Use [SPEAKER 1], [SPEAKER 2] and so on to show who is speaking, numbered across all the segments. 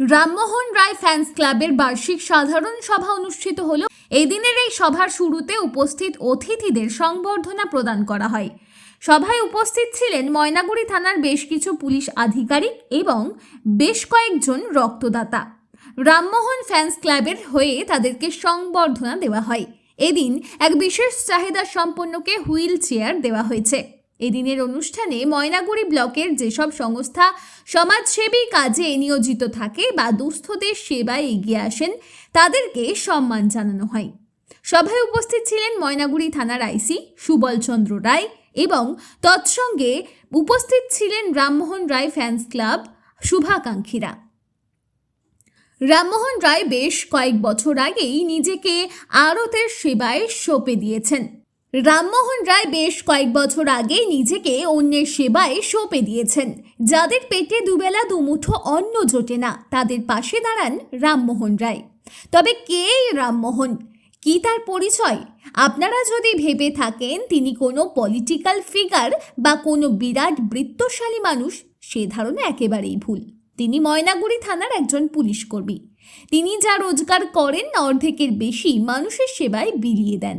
[SPEAKER 1] Rammohan Roy fans ক্লাবের বার্ষিক সাধারণ সভা অনুষ্ঠিত হলো এই দিনের এই সভার শুরুতে উপস্থিত অতিথিদের সংবর্ধনা প্রদান করা হয়। সভায় উপস্থিত ছিলেন ময়নাগুড়ি থানার বেশ কিছু পুলিশ আধিকারিক এবং বেশ কয়েকজন রক্তদাতা। রামমোহন ফ্যান্স ক্লাবের হয়ে তাদেরকে সংবর্ধনা দেওয়া হয়। এদিন এক বিশেষ চাহিদা সম্পন্নকে হুইল চেয়ার দেওয়া হয়েছে। এদিনের অনুষ্ঠানে ময়নাগুড়ি ব্লকের যেসব সংস্থা সমাজসেবী কাজে নিয়োজিত থাকে বা দুস্থদের সেবায় এগিয়ে আসেন, তাদেরকে সম্মান জানানো হয়। সভায় উপস্থিত ছিলেন ময়নাগুড়ি থানার আইসি সুবল চন্দ্র রায় এবং তৎসঙ্গে উপস্থিত ছিলেন রামমোহন রায় ফ্যান্স ক্লাব শুভাকাঙ্ক্ষীরা। রামমোহন রায় বেশ কয়েক বছর আগেই নিজেকে আড়তের সেবায় সঁপে দিয়েছেন। রামমোহন রায় বেশ কয়েক বছর আগেই নিজেকে অন্যের সেবায় সঁপে দিয়েছেন। যাদের পেটে দুবেলা দুমুঠো অন্ন জোটে না, তাদের পাশে দাঁড়ান রামমোহন রায়। তবে কে রামমোহন? কি তার পরিচয়? আপনারা যদি ভেবে থাকেন তিনি কোনো পলিটিক্যাল ফিগার বা কোনো বিরাট বৃত্তশালী মানুষ, সে ধারণা একেবারেই ভুল। তিনি ময়নাগুড়ি থানার একজন পুলিশ কর্মী। তিনি যা রোজগার করেন অর্ধেকের বেশি মানুষের সেবায় বিলিয়ে দেন।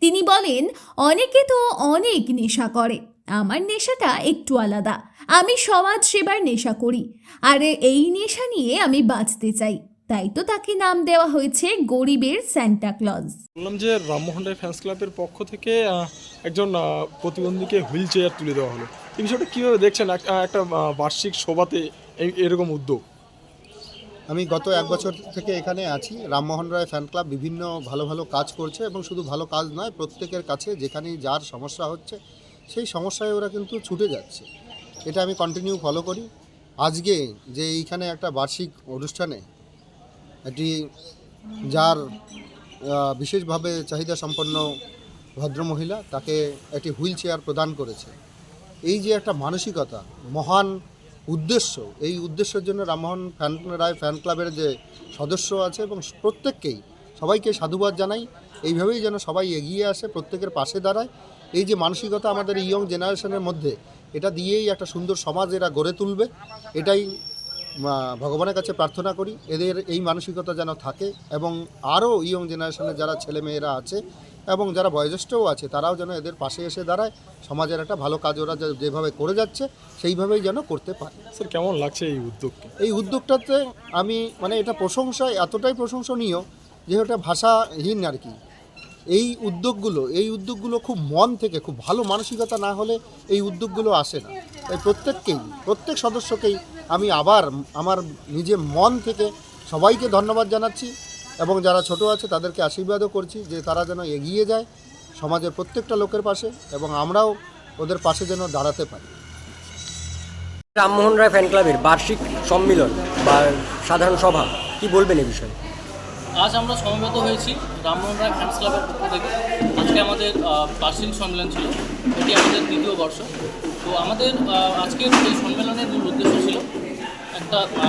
[SPEAKER 1] তিনি বলেন, অনেকে তো অনেক নেশা করে। আমার নেশাটা একটু আলাদা। আমি সমাজ সেবার নেশা করি। আর, এই নেশা নিয়ে আমি বাঁচতে চাই। তাই তো তাকে নাম দেওয়া হয়েছে গরিবের স্যান্টা ক্লজ
[SPEAKER 2] বললাম যে রামমোহন রায় ফ্যান্স ক্লাবের পক্ষ থেকে একজন প্রতিবন্ধীকে হুইল চেয়ার তুলে দেওয়া হলো। এই বিষয়টা কীভাবে দেখছেন? একটা বার্ষিক সভাতে এরকম উদ্যোগ।
[SPEAKER 3] আমি গত এক বছর থেকে এখানে আছি। রামমোহন রায় ফ্যান ক্লাব বিভিন্ন ভালো ভালো কাজ করছে এবং শুধু ভালো কাজ নয়, প্রত্যেকের কাছে যেখানেই যার সমস্যা হচ্ছে, সেই সমস্যায় ওরা কিন্তু ছুটে যাচ্ছে। এটা আমি কন্টিনিউ ফলো করি। আজকে যে এইখানে একটা বার্ষিক অনুষ্ঠানে একটি যার বিশেষভাবে চাহিদা সম্পন্ন ভদ্রমহিলা, তাকে একটি হুইল চেয়ার প্রদান করেছে। এই যে একটা মানসিকতা, মহান উদ্দেশ্য, এই উদ্দেশ্যের জন্য রামমোহন ফ্যান রায় ফ্যান ক্লাবের যে সদস্য আছে এবং প্রত্যেককেই সবাইকে সাধুবাদ জানাই। এইভাবেই যেন সবাই এগিয়ে আসে, প্রত্যেকের পাশে দাঁড়ায়। এই যে মানসিকতা আমাদের ইয়ং জেনারেশনের মধ্যে, এটা দিয়েই একটা সুন্দর সমাজ এরা গড়ে তুলবে। এটাই ভগবানের কাছে প্রার্থনা করি। এদের এই মানসিকতা যেন থাকে এবং আরও ইয়ং জেনারেশনের যারা ছেলেমেয়েরা আছে এবং যারা বয়োজ্যেষ্ঠও আছে তারাও যেন এদের পাশে এসে দাঁড়ায়। সমাজের একটা ভালো কাজ ওরা যেভাবে করে যাচ্ছে সেইভাবেই যেন করতে পারে।
[SPEAKER 2] স্যার কেমন লাগছে এই উদ্যোগকে?
[SPEAKER 3] এই উদ্যোগটাতে আমি মানে এটা প্রশংসায় এতটাই প্রশংসনীয় যে ওটা ভাষাহীন আর কি। এই উদ্যোগগুলো এই উদ্যোগগুলো খুব মন থেকে খুব ভালো মানসিকতা না হলে এই উদ্যোগগুলো আসে না। তাই প্রত্যেককেই প্রত্যেক সদস্যকেই আমি আবার আমার নিজে মন থেকে সবাইকে ধন্যবাদ জানাচ্ছি। এবং যারা ছোট আছে তাদেরকে আশীর্বাদও করছি যে তারা যেন এগিয়ে যায় সমাজের প্রত্যেকটা লোকের পাশে এবং আমরাও ওদের পাশে যেন দাঁড়াতে পারি।
[SPEAKER 4] রামমোহন রায় ফ্যান ক্লাবের বার্ষিক সম্মেলন বা সাধারণ সভা কি বলবেন এ বিষয়ে?
[SPEAKER 5] আজ আমরা সমবেত হয়েছি রামমোহন রায় ফ্যান্স ক্লাবের পক্ষ থেকে। আজকে আমাদের বার্ষিক সম্মেলন ছিল। এটি আমাদের দ্বিতীয় বর্ষ। তো আমাদের আজকের এই সম্মেলনের মূল উদ্দেশ্য ছিল একটা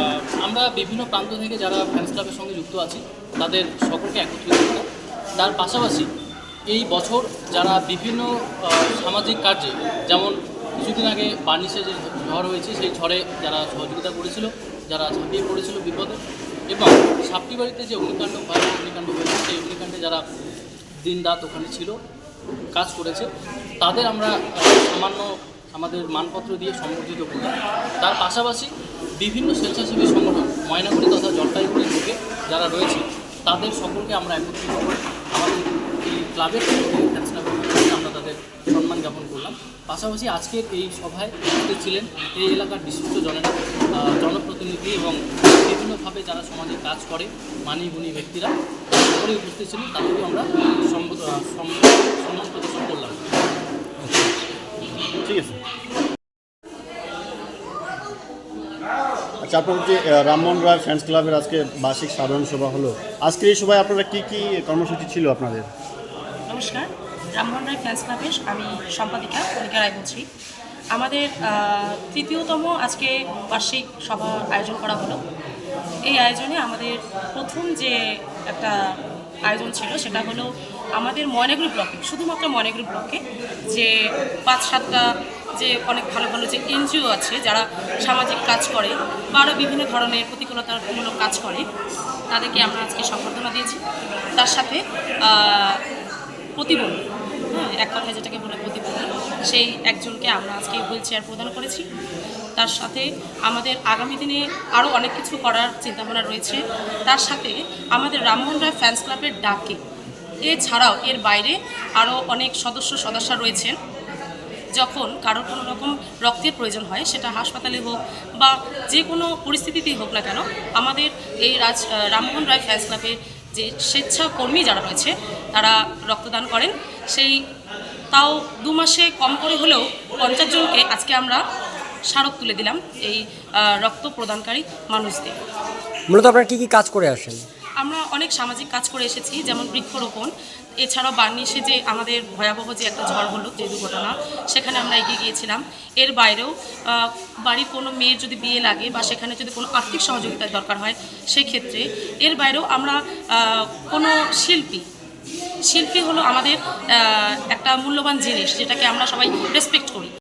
[SPEAKER 5] আমরা বিভিন্ন প্রান্ত থেকে যারা ফ্যান্স ক্লাবের সঙ্গে যুক্ত আছি, তাদের সকলকে একত্রিত করা। তার পাশাপাশি এই বছর যারা বিভিন্ন সামাজিক কার্যে, যেমন কিছুদিন আগে বার্নিশে যে ঝড় হয়েছে, সেই ঝড়ে যারা সহযোগিতা করেছিল, যারা ঝাঁপিয়ে পড়েছিল বিপদে, এবং সাপটি বাড়িতে যে অগ্নিকাণ্ড, ভয়াবহ অগ্নিকাণ্ড হয়েছে, সেই অগ্নিকাণ্ডে যারা দিন রাত ওখানে ছিল, কাজ করেছে, তাদের আমরা সামান্য আমাদের মানপত্র দিয়ে সম্বর্ধিত করলাম তার পাশাপাশি বিভিন্ন স্বেচ্ছাসেবী সংগঠন ময়নাগুড়ি তথা জলপাইগুড়ির লোকে যারা রয়েছে তাদের সকলকে আমরা একত্রিত করে আমাদের এই ক্লাবের থেকে, থেকে আমরা তাদের সম্মান জ্ঞাপন করলাম। পাশাপাশি আজকের এই সভায় উপস্থিত ছিলেন এই এলাকার বিশিষ্ট জনেরা জনপ্রতিনিধি এবং বিভিন্নভাবে যারা সমাজে কাজ করে মানি গুণী ব্যক্তিরা সকলেই উপস্থিত ছিলেন তাদেরকেও আমরা সম্মান সম্মান প্রদর্শন করলাম।
[SPEAKER 2] ঠিক আছে।
[SPEAKER 6] আপনার যে রামমোহন রায় ফ্যান্স ক্লাবের আজকে বার্ষিক সাধারণ সভা হলো। আজকের এই সভায় আপনারা কি কি কর্মসূচি ছিল আপনাদের?
[SPEAKER 7] নমস্কার, রামমোহন রায় ফ্যান্স ক্লাবের আমি সম্পাদিকা কলিকা রায় বলছি আমাদের তৃতীয়তম আজকে বার্ষিক সভা আয়োজন করা হলো। এই আয়োজনে আমাদের প্রথম যে একটা আয়োজন ছিল, সেটা হলো আমাদের ময়নাগুড়ি ব্লকে, শুধুমাত্র ময়নাগুড়ি ব্লকে, যে পাঁচ সাতটা যে অনেক ভালো ভালো যে এনজিও আছে যারা সামাজিক কাজ করে বা আরও বিভিন্ন ধরনের প্রতিকূলতামূলক কাজ করে, তাদেরকে আমরা আজকে সম্বর্ধনা দিয়েছি। তার সাথে প্রতিবন্ধী হ্যাঁ এক কথায় যেটাকে বলে প্রতিবন্ধী, সেই একজনকে আমরা আজকে হুইল চেয়ার প্রদান করেছি। তার সাথে আমাদের আগামী দিনে আরও অনেক কিছু করার চিন্তাভাবনা রয়েছে। তার সাথে আমাদের রামমোহন রায় ফ্যান্স ক্লাবের ডাকে, এছাড়াও এর বাইরে আরও অনেক সদস্য সদস্য রয়েছেন। যখন কারোর কোনো রকম রক্তের প্রয়োজন হয়, সেটা হাসপাতালে হোক বা যে কোনো পরিস্থিতিতেই হোক না কেন, আমাদের এই রাজ, রামমোহন রায় ফ্যান্স ক্লাবের যে স্বেচ্ছাকর্মী যারা রয়েছে, তারা রক্তদান করেন। সেই তাও দু মাসে কম করে হলেও পঞ্চাশ জনকে আজকে আমরা স্মারক তুলে দিলাম এই রক্ত প্রদানকারী মানুষদের।
[SPEAKER 4] মূলত আপনারা কী কী কাজ করে আসেন?
[SPEAKER 7] আমরা অনেক সামাজিক কাজ করে এসেছি, যেমন বৃক্ষরোপণ। এছাড়াও বার্নিশে যে আমাদের ভয়াবহ যে একটা ঝড় হলো, যে দুর্ঘটনা, সেখানে আমরা এগিয়ে গিয়েছিলাম। এর বাইরেও বাড়ির কোনো মেয়ের যদি বিয়ে লাগে বা সেখানে যদি কোনো আর্থিক সহযোগিতার দরকার হয়, সেক্ষেত্রে এর বাইরেও আমরা কোনো শিল্পী শিল্পী হলো আমাদের একটা মূল্যবান জিনিস যেটাকে আমরা সবাই রেসপেক্ট করি।